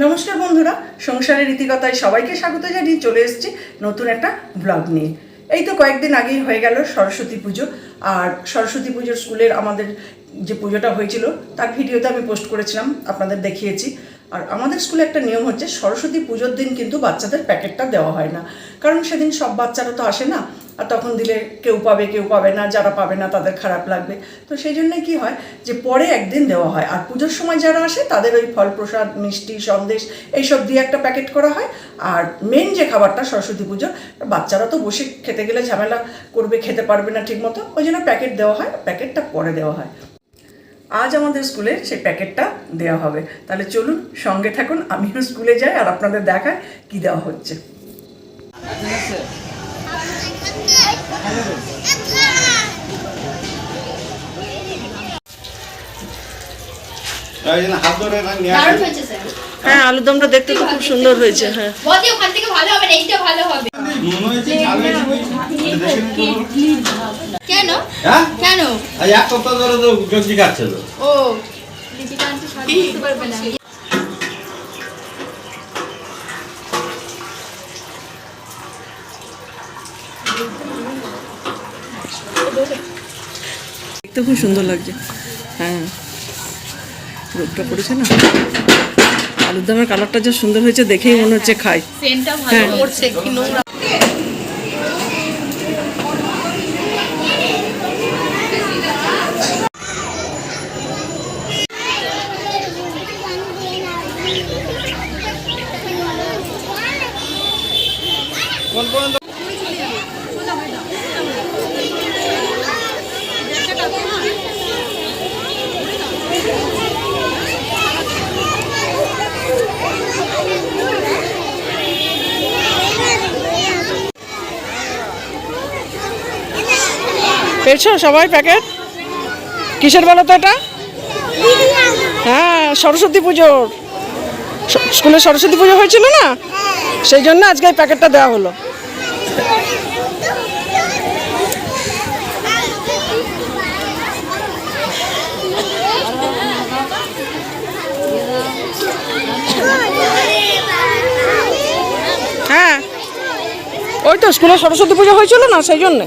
নমস্কার বন্ধুরা, সংসারের রীতিকথায় সবাইকে স্বাগত জানিয়ে চলে এসেছি নতুন একটা ব্লগ নিয়ে। এই তো কয়েকদিন আগেই হয়ে গেল সরস্বতী পুজো, আর সরস্বতী পুজোর স্কুলের আমাদের যে পুজোটা হয়েছিল, তার ভিডিওতে আমি পোস্ট করেছিলাম, আপনাদের দেখিয়েছি। আর আমাদের স্কুলে একটা নিয়ম হচ্ছে, সরস্বতী পুজোর দিন কিন্তু বাচ্চাদের প্যাকেটটা দেওয়া হয় না। কারণ সেদিন সব বাচ্চারা তো আসে না আর তখন দিলে কেউ পাবে কেউ পাবে না, যারা পাবে না তাদের খারাপ লাগবে। তো সেই জন্য কী হয় যে পরে একদিন দেওয়া হয়। আর পুজোর সময় যারা আসে তাদের ওই ফল, প্রসাদ, মিষ্টি, সন্দেশ এইসব দিয়ে একটা প্যাকেট করা হয়। আর মেন যে খাবারটা সরস্বতী পুজো বাচ্চারা তো বসে খেতে গেলে ঝামেলা করবে, খেতে পারবে না ঠিক মতো ওই জন্য প্যাকেট দেওয়া হয়, প্যাকেটটা পরে দেওয়া হয়। আজ আমাদের স্কুলে সেই প্যাকেটটা দেওয়া হবে। তাহলে চলুন সঙ্গে থাকুন, আমিও স্কুলে যাই আর আপনাদের দেখায় কি দেওয়া হচ্ছে। হ্যাঁ আলুরদমটা দেখতে তো খুব সুন্দর হয়েছে হ্যাঁ। কেন? হ্যাঁ? কেন? এক সপ্তাহ ধরে তো সবজি খাচ্ছে তো। ও বুঝতে পারবে না। দেখতে খুব সুন্দর লাগছে। হ্যাঁ। রোদটা পড়েছে না? আলুর দমের কালারটা যা সুন্দর হয়েছে দেখেই মনে হচ্ছে খাই। হ্যাঁ। ভালো করছে পেয়েছ সবাই প্যাকেট? কিসের বলো তো এটা? হ্যাঁ সরস্বতী পুজোর। স্কুলে সরস্বতী পুজো হয়েছিল না? সেই জন্য আজকে এই প্যাকেটটা দেওয়া হলো। হ্যাঁ ওই তো স্কুলে সরস্বতী পুজো হয়েছিল না, সেই জন্যে।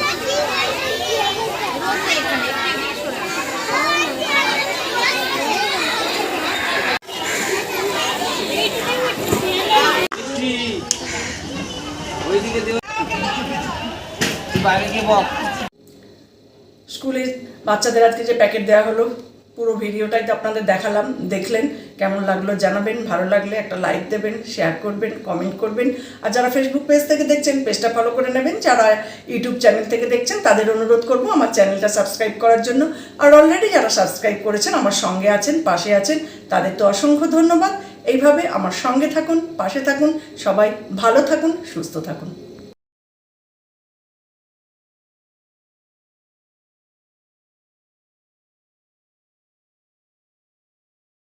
স্কুলে বাচ্চাদের আজকে যে প্যাকেট দেওয়া হলো, পুরো ভিডিওটাই তো আপনাদের দেখালাম, দেখলেন, কেমন লাগল জানাবেন, ভালো লাগলে একটা লাইক দেবেন শেয়ার করবেন কমেন্ট করবেন। আর যারা ফেসবুক পেজ থেকে দেখছেন পেজটা ফলো করে নেবেন, যারা ইউটিউব চ্যানেল থেকে দেখছেন, তাদের অনুরোধ করব আমার চ্যানেলটা সাবস্ক্রাইব করার জন্য। আর অলরেডি যারা সাবস্ক্রাইব করেছেন, আমার সঙ্গে আছেন, পাশে আছেন, তাদের তো অসংখ্য ধন্যবাদ। এইভাবে আমার সঙ্গে থাকুন, পাশে থাকুন, সবাই ভালো থাকুন, সুস্থ থাকুন।